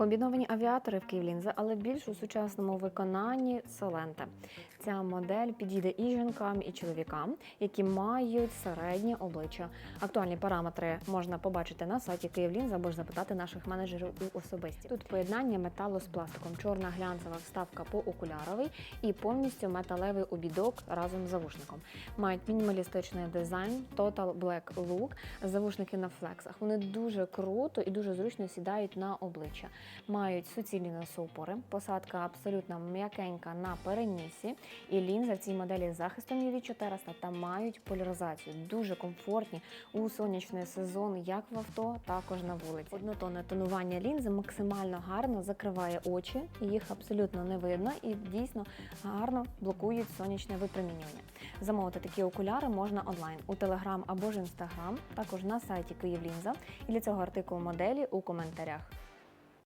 Комбіновані авіатори в Київлінза, але більш у сучасному виконанні Соленте. Ця модель підійде і жінкам, і чоловікам, які мають середнє обличчя. Актуальні параметри можна побачити на сайті Київлінза або ж запитати наших менеджерів у особисті. Тут поєднання металу з пластиком, чорна глянцева вставка по окуляровий і повністю металевий обідок разом з завушником. Мають мінімалістичний дизайн, Total Black Look, завушники на флексах. Вони дуже круто і дуже зручно сідають на обличчя. Мають суцільні носоупори, посадка абсолютно м'якенька на перенісі, і лінза в цій моделі з захистом UV 400 та мають поляризацію. Дуже комфортні у сонячний сезон, як в авто, також на вулиці. Однотонне тонування лінзи максимально гарно закриває очі, їх абсолютно не видно і дійсно гарно блокують сонячне випромінювання. Замовити такі окуляри можна онлайн у Телеграм або ж Інстаграм, також на сайті Київлінза. І для цього артикул моделі у коментарях.